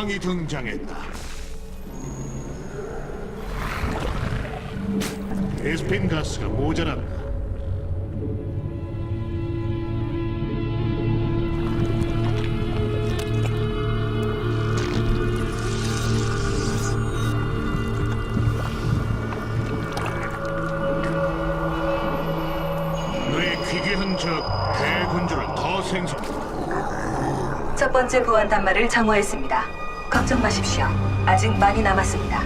왕이 등장했다. 에스펜 가스가 모자란다. 첫 번째 보안 단말을 정화했습니다. 걱정 마십시오. 아직 많이 남았습니다.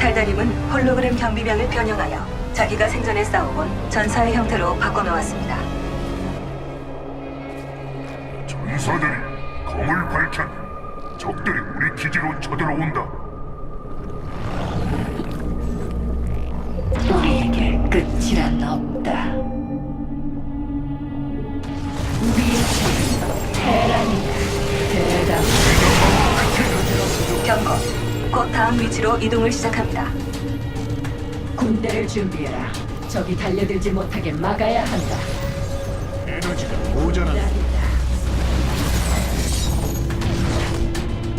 달달임은 홀로그램 경비병을 변형하여 자기가 생전에 싸워본 전사의 형태로 바꿔놓았습니다. 전사들이 검을 밝혔. 적들이 우리 기지로 쳐들어온다. 우리에게 끝이란 없다. 곧 다음 위치로 이동을 시작합니다. 군대를 준비해라. 적이 달려들지 못하게 막아야 한다. 에너지가 모자란다. 대란이다.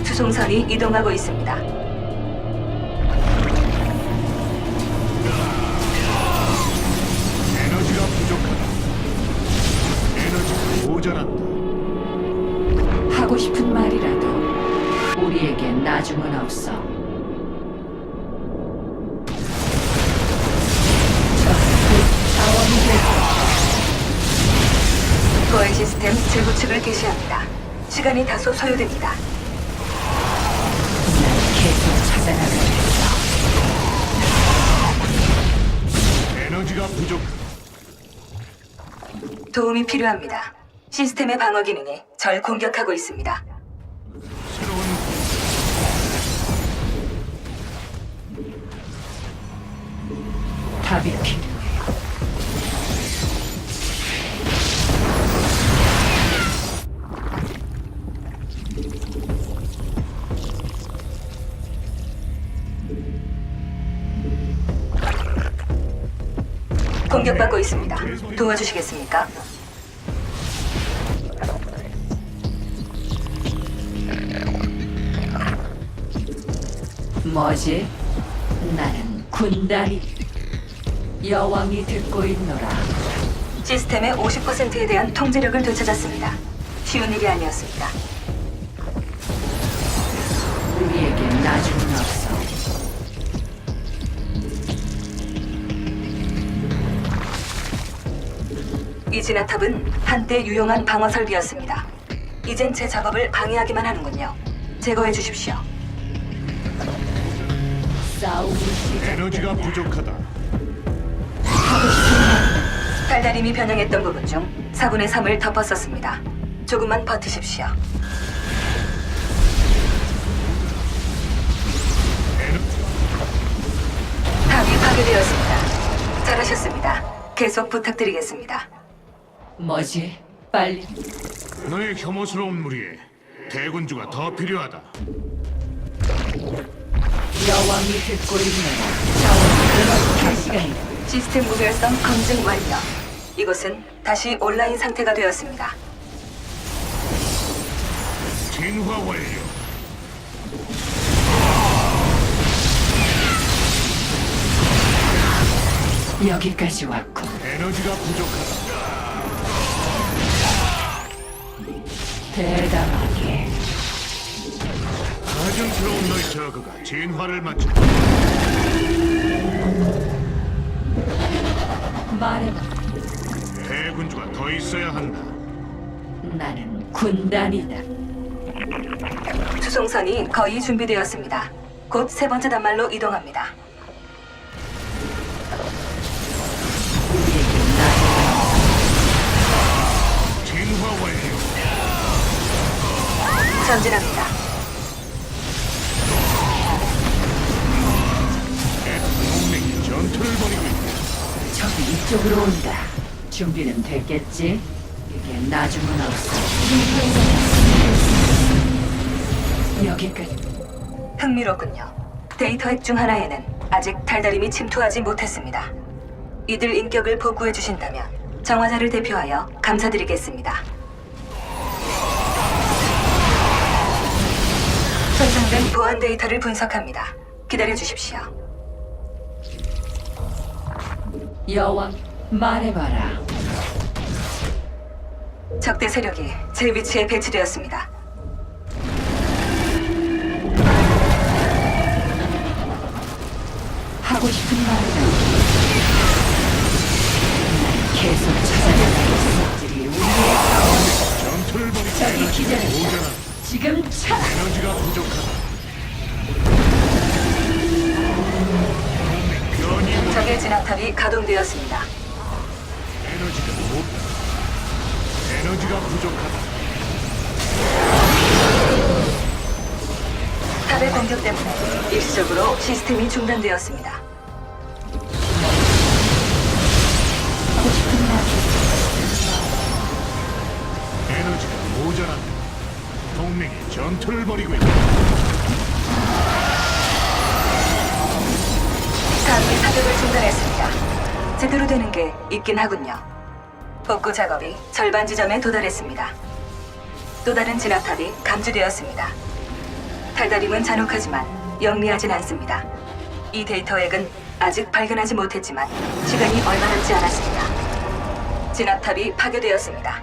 수송선이 이동하고 있습니다. 에너지가 부족하다. 에너지가 모자란다. 나중은 없어. 보안 시스템 재구축을 개시합니다. 시간이 다소 소요됩니다. 난 계속 찾아나가겠어. 에너지가 부족하다. 도움이 필요합니다. 시스템의 방어 기능이 절 공격하고 있습니다. 답이 필요해. 공격받고 있습니다. 도와주시겠습니까? 뭐지? 나는 군단이 여왕이 듣고 있노라. 시스템의 50%에 대한 통제력을 되찾았습니다. 쉬운 일이 아니었습니다. 우리에게 나중은 없어. 이 진화탑은 한때 유용한 방어 설비였습니다. 이젠 제 작업을 방해하기만 하는군요. 제거해 주십시오. 싸움이 시작. 에너지가 부족하다. 달달임이 변형했던 부분 중 4분의 3을 덮었었습니다. 조금만 버티십시오. 탑이 파괴되었습니다. 잘하셨습니다. 계속 부탁드리겠습니다. 뭐지? 빨리 너의 혐오스러운 무리에 대군주가 더 필요하다. 여왕이 듣고 있노라. 자원을 끊어줄 시간이다. 시스템 무결성 검증 완료. 이곳은 다시 온라인 상태가 되었습니다. 진화 완료. 여기까지 왔군. 에너지가 부족하다. 대담하게 가증스러운 너의 저그가 진화를 마쳤다. 말해봐. 대군주가 더 있어야 한다. 나는 군단이다. 수송선이 거의 준비되었습니다. 곧 세 번째 단말로 이동합니다. 진화 완료. 전진합니다. 동맹이 전투를 벌이고 있다. 적이 이쪽으로 온다. 준비는 됐겠지? 이게 나중은 없어. 여기까지. 흥미롭군요. 데이터 핵 중 하나에는 아직 달달임이 침투하지 못했습니다. 이들 인격을 보고해 주신다면 정화자를 대표하여 감사드리겠습니다. 손상된 보안 데이터를 분석합니다. 기다려 주십시오. 여왕 말해봐라. 적대 세력이 제 위치에 배치되었습니다. 하고 싶은 말이다. 난 계속 찾아내는 것들이 우리의 전투를 저기 에너지가 기다려. 지금 차. 에너지가 부족하다. 적의 진압탑이 가동되었습니다. 에너지가 부족하다. 탑의 공격 때문에 일시적으로 시스템이 중단되었습니다. 에너지가 모자란다. 동맹이 전투를 벌이고 있다. 탑이 사격을 중단했습니다. 제대로 되는 게 있긴 하군요. 복구 작업이 절반 지점에 도달했습니다. 또 다른 진압탑이 감지되었습니다. 달달임은 잔혹하지만 영리하진 않습니다. 이 데이터 핵은 아직 발견하지 못했지만 시간이 얼마 남지 않았습니다. 진압탑이 파괴되었습니다.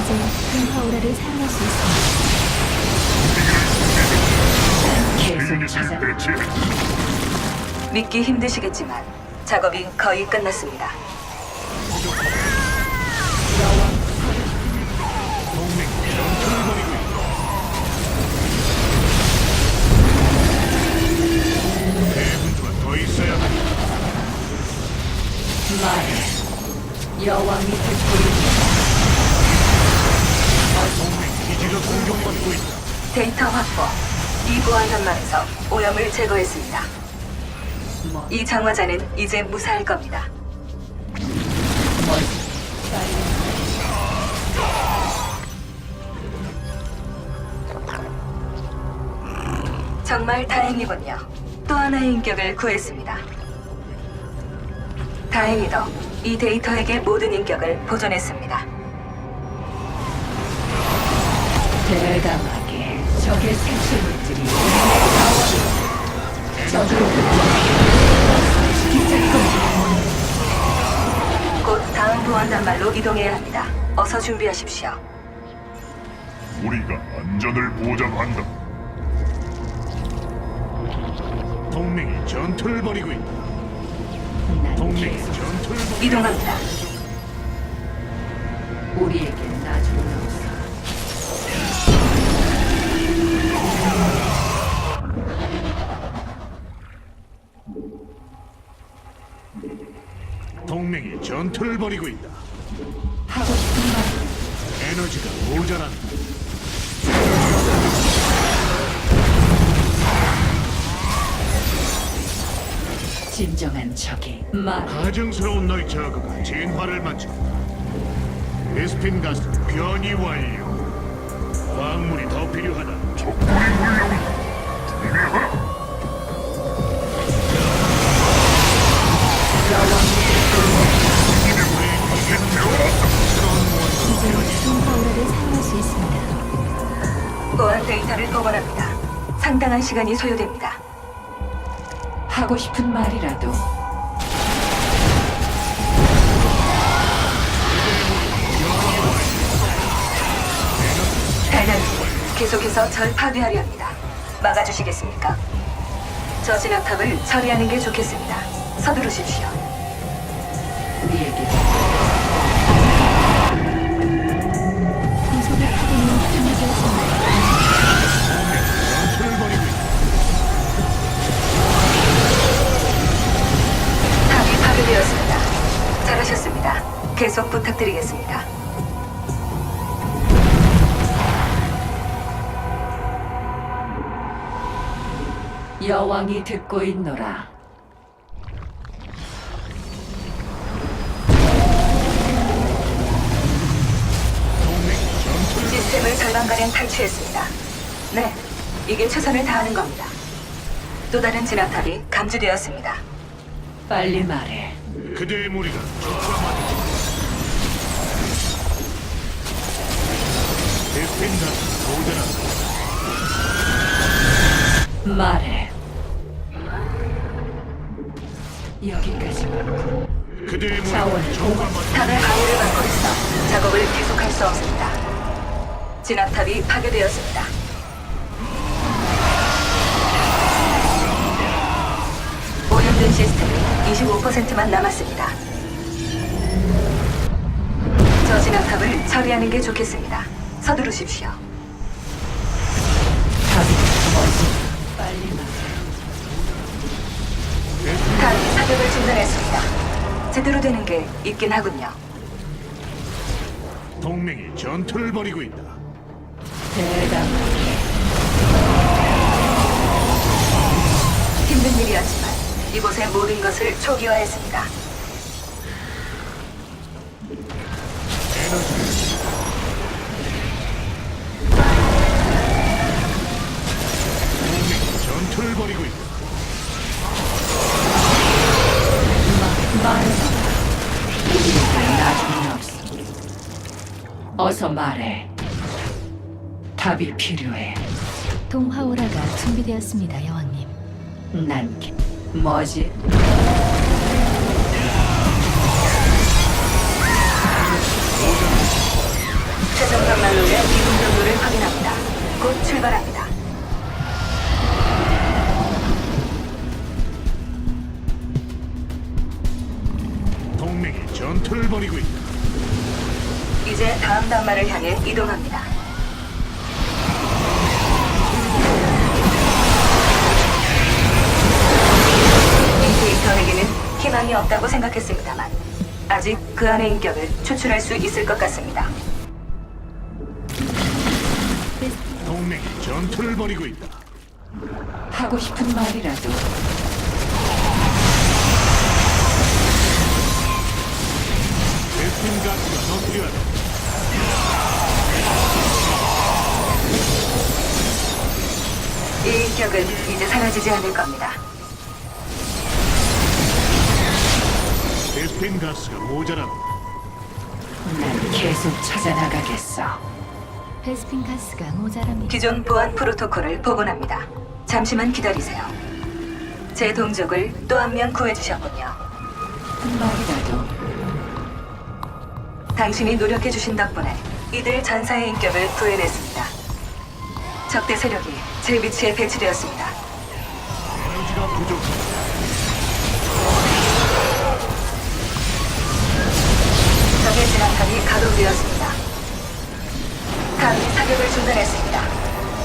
이제 펜파우라를 사용할 수 있습니다. 계속 찾아. 믿기 힘드시겠지만 작업이 거의 끝났습니다. 대군주가 더 있어야 한다. 말해. 여왕이 듣고 있노라. 동맹 기지가 공격받고 있다. 데이터 확보. 이 보안 단말에서 오염을 제거했습니다. 뭐, 이 장화자는 이제 무사할 겁니다. 정말 다행이군요. 또 하나의 인격을 구했습니다. 다행히도 이 데이터에게 모든 인격을 보존했습니다. 대담하게 적의 우리의 자원을 저주 보안 단말로 이동해야 합니다. 어서 준비하십시오. 우리가 안전을 보장한다. 동맹이 전투를 벌이고 있다. 난 동맹이 계속 전투를 벌이고 이동합니다. 우리에게 벌이고 있다. 하고 싶은 말 에너지가 모자란다. 진정한 적이 말 가증스러운 너의 저그가 진화를 마쳤다. 베스핀 가스 변이 완료. 광물이 더 필요하다. 적군이 몰려온다. 준비하라. 파오라를 사용할 수 있습니다. 보안 데이터를 복원합니다. 상당한 시간이 소요됩니다. 하고 싶은 말이라도 달달님, 계속해서 절 파괴하려 합니다. 막아주시겠습니까? 저 진압탑을 처리하는 게 좋겠습니다. 서두르십시오. 우리에게 잘하셨습니다. 계속 부탁드리겠습니다. 여왕이 듣고 있노라. 시스템을 절반가량 탈취했습니다. 네, 이게 최선을 다하는 겁니다. 또 다른 진압탑이 감지되었습니다. 빨리 말해. 그대의 무리가 적과 맞다. 베스핀 가스 모자란다. 말해. 여기까지. 그대의 무리가 자원을 적과 맞다. 탑의 방해를 받고 있어 작업을 계속할 수 없습니다. 진압탑이 파괴되었습니다. 오염된 시스템이 25%만 남았습니다. 저 진압탑을 처리하는 게 좋겠습니다. 서두르십시오. 탑이 사격을 중단했습니다. 제대로 되는 게 있긴 하군요. 동맹이 전투를 벌이고 있다. 힘든 일이었지만 이곳의 모든 것을 초기화했습니다. 에너지 동맹이 전투를 벌이고 있다. 말해봐. 우리에게 나중은 없어. 어서 말해. 답이 필요해. 동화 오라가 준비되었습니다, 여왕님. 난 기- 뭐지? 최종 경로의 이동 경로를 확인합니다. 곧 출발합니다. 동맹이 전투를 벌이고 있다. 이제 다음 단말을 향해 이동합니다. 없다고 생각했습니다만 아직 그 안의 인격을 추출할 수 있을 것 같습니다. 동맹이 전투를 벌이고 있다. 하고 싶은 말이라도 베스핀 가스가 더 필요하다. 이 인격은 이제 사라지지 않을 겁니다. 스핀 가스가 모자란다. 난 계속 찾아나가겠어. 베스핀 가스가 모자랍니다. 기존 보안 프로토콜을 복원합니다. 잠시만 기다리세요. 제 동족을 또 한 명 구해주셨군요. 한 말이라도 당신이 노력해주신 덕분에 이들 전사의 인격을 구해냈습니다. 적대 세력이 제 위치에 배치되었습니다. 에너지가 부족하다.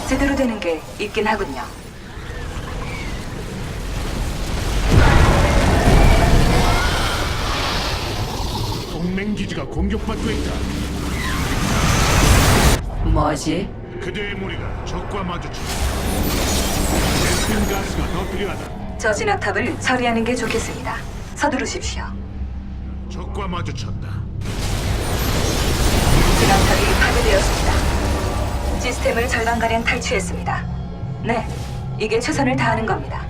제대로 되는 게 있긴 하군요. 동맹 기지가 공격받고 있다. 뭐지? 그대의 무리가 적과 마주쳤다. 베스핀 가스가 더 필요하다. 저 진압탑을 처리하는 게 좋겠습니다. 서두르십시오. 적과 마주쳤다. 진압탑이 파괴되었습니다. 시스템을 절반가량 탈취했습니다. 네, 이게 최선을 다하는 겁니다.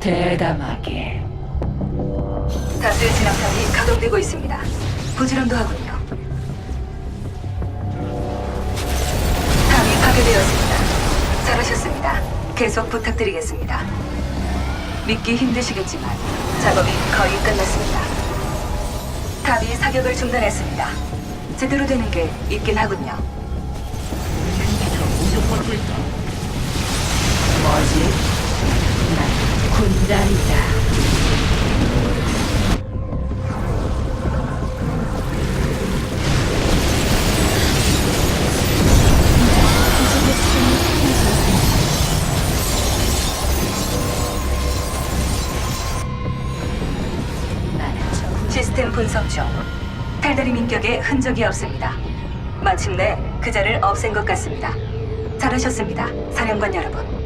대담하게. 다수의 진압탑이 가동되고 있습니다. 부지런도 하군요. 탑이 파괴되었습니다. 잘하셨습니다. 계속 부탁드리겠습니다. 믿기 힘드시겠지만 작업이 거의 끝났습니다. 탑이 사격을 중단했습니다. 제대로 되는 게 있긴 하군요. 공격받고 있다. 뭐지? 난 군단이다. 시스템 분석 중 탈다리 민격에 흔적이 없습니다. 마침내 그자를 없앤 것 같습니다. 잘하셨습니다, 사령관 여러분.